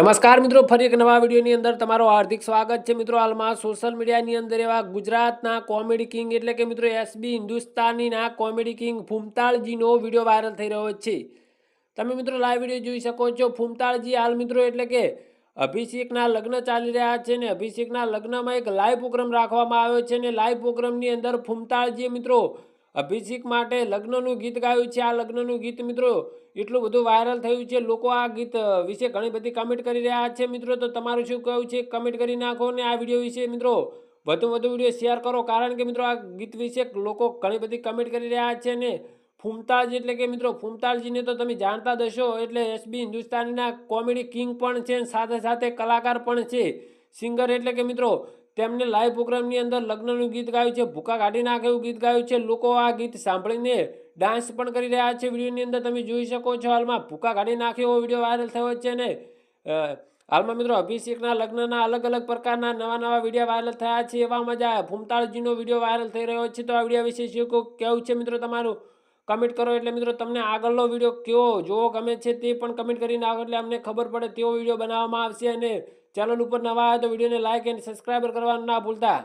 નમસ્કાર મિત્રો, ફરી એક નવા વિડીયોની અંદર તમારો હાર્દિક સ્વાગત છે. મિત્રો, હાલમાં સોશિયલ મીડિયાની અંદર એવા ગુજરાતના કોમેડી કિંગ એટલે કે મિત્રો એસબી હિન્દુસ્તાનીના કોમેડી કિંગ ફૂમતાળજીનો વીડિયો વાયરલ થઈ રહ્યો છે. તમે મિત્રો લાઈવ વીડિયો જોઈ શકો છો. ફૂમતાળજી હાલ મિત્રો એટલે કે અભિષેકના લગ્ન ચાલી રહ્યા છે ને અભિષેકના લગ્નમાં એક લાઈવ પ્રોગ્રામ રાખવામાં આવ્યો છે ને લાઈવ પ્રોગ્રામની અંદર ફૂમતાળજીએ મિત્રો અભિષેક માટે લગ્નનું ગીત ગાયું છે. આ લગ્નનું ગીત મિત્રો એટલું બધું વાયરલ થયું છે. લોકો આ ગીત વિશે ઘણી બધી કમેન્ટ કરી રહ્યા છે મિત્રો. તો તમારું શું કહેવું છે? કમેન્ટ કરી નાખો ને આ વીડિયો વિશે મિત્રો વધુ વધુ વીડિયો શેર કરો. કારણ કે મિત્રો આ ગીત વિશે લોકો ઘણી બધી કમેન્ટ કરી રહ્યા છે ને ફૂમતાજ એટલે કે મિત્રો ફૂમતાળજીને તો તમે જાણતા હશો. એટલે એસબી હિન્દુસ્તાનીના કોમેડી કિંગ પણ છે અને સાથે સાથે કલાકાર પણ છે. સિંગર એટલે કે મિત્રો તેમને લાઈવ પ્રોગ્રામની અંદર લગ્નનું ગીત ગાયું છે, ભૂકા કાઢી નાખે એવું ગીત ગાયું છે. લોકો આ ગીત સાંભળીને ડાન્સ પણ કરી રહ્યા છે. વિડીયોની અંદર તમે જોઈ શકો છો, હાલમાં ભૂકા કાઢી નાખે એવો વીડિયો વાયરલ થયો છે ને હાલમાં મિત્રો અભિષેકના લગ્નના અલગ અલગ પ્રકારના નવા નવા વીડિયો વાયરલ થયા છે. એવા મજા ફૂમતાળજીનો વીડિયો વાયરલ થઈ રહ્યો છે. તો આ વીડિયો વિશે શું કેવું છે મિત્રો તમારું? કમેન્ટ કરો એટલે મિત્રો તમને આગળનો વીડિયો કેવો જોવો ગમે છે તે પણ કમેન્ટ કરીને નાખો એટલે અમને ખબર પડે તેવો વીડિયો બનાવવામાં આવશે અને ચેનલ ઉપર નવા આવે તો વિડીયોને લાઇક અને સબસ્ક્રાઈબર કરવાનું ના ભૂલતા.